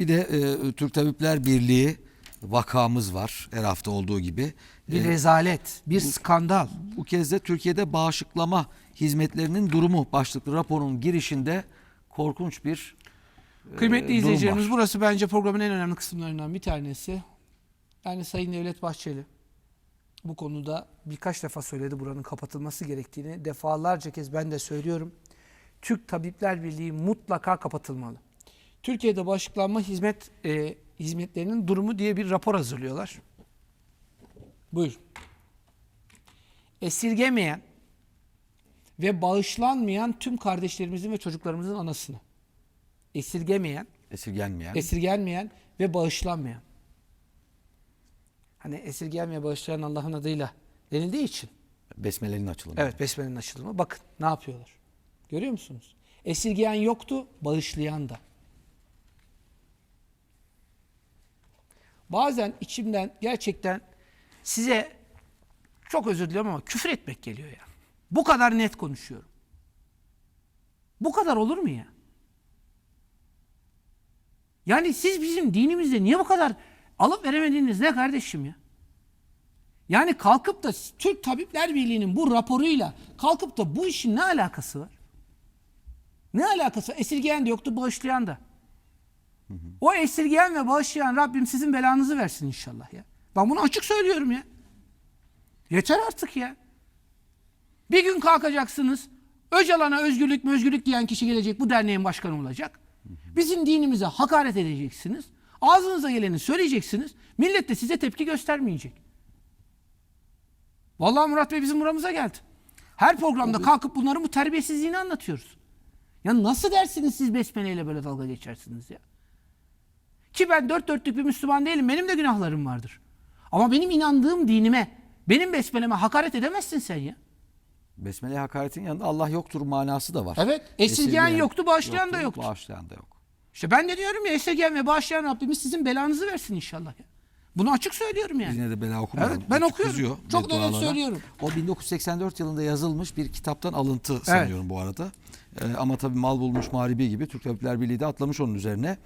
Bir de e, Türk Tabipler Birliği vakamız var her hafta olduğu gibi. Bir E, rezalet, bir skandal. bu kez de Türkiye'de bağışıklama hizmetlerinin durumu başlıklı raporun girişinde korkunç bir Kıymetli durum izleyicilerimiz var. burası bence programın en önemli kısımlarından bir tanesi. Yani Sayın Devlet Bahçeli bu konuda birkaç defa söyledi buranın kapatılması gerektiğini. Defalarca kez ben de söylüyorum. Türk Tabipler Birliği mutlaka kapatılmalı. Türkiye'de bağışıklanma hizmet e, hizmetlerinin durumu diye bir rapor hazırlıyorlar. Buyur. Esirgemeyen ve bağışlanmayan tüm kardeşlerimizin ve çocuklarımızın anasını. Esirgemeyen, esirgenmeyen. esirgenmeyen ve bağışlanmayan. Hani esirgenmeyen bağışlayan Allah'ın adıyla denildiği için. Besmele'nin açılımı. Evet besmelenin açılımı. Bakın ne yapıyorlar. Görüyor musunuz? Esirgeyen yoktu, bağışlayan da. Bazen içimden gerçekten size çok özür diliyorum ama küfür etmek geliyor ya. Bu kadar net konuşuyorum. Bu kadar olur mu ya? Yani siz bizim dinimizde niye bu kadar alıp veremediğiniz ne kardeşim ya? Yani kalkıp da Türk Tabipler Birliği'nin bu raporuyla kalkıp da bu işin ne alakası var? Ne alakası? Esirgeyen de yoktu, bağışlayan da. O esirgeyen ve bağışlayan Rabbim sizin belanızı versin inşallah ya. Ben bunu açık söylüyorum ya. Yeter artık ya. Bir gün kalkacaksınız. Öcalan'a özgürlük özgürlük diyen kişi gelecek bu derneğin başkanı olacak. Bizim dinimize hakaret edeceksiniz. Ağzınıza geleni söyleyeceksiniz. Millet de size tepki göstermeyecek. Vallahi Murat Bey bizim buramıza geldi. Her programda kalkıp bunların bu terbiyesizliğini anlatıyoruz. Ya nasıl dersiniz siz besmeleyle böyle dalga geçersiniz ya? Ki ben dört dörtlük bir Müslüman değilim. Benim de günahlarım vardır. Ama benim inandığım dinime, benim besmeleme hakaret edemezsin sen ya. Besmele hakaretin yanında Allah yoktur manası da var. Evet, esirgeyen yoktu, bağışlayan da yoktu. Bağışlayan da yok. İşte ben de diyorum ya esirgeyen ve bağışlayan Rabbimiz sizin belanızı versin inşallah ya. Bunu açık söylüyorum Biz yani. yine de bela okumayalım. Evet, ben Açık okuyorum. kızıyor Çok net söylüyorum. O 1984 yılında yazılmış bir kitaptan alıntı sanıyorum bu arada. Ee, ama tabii mal bulmuş muharibi gibi Türk Tabipler Birliği de atlamış onun üzerine.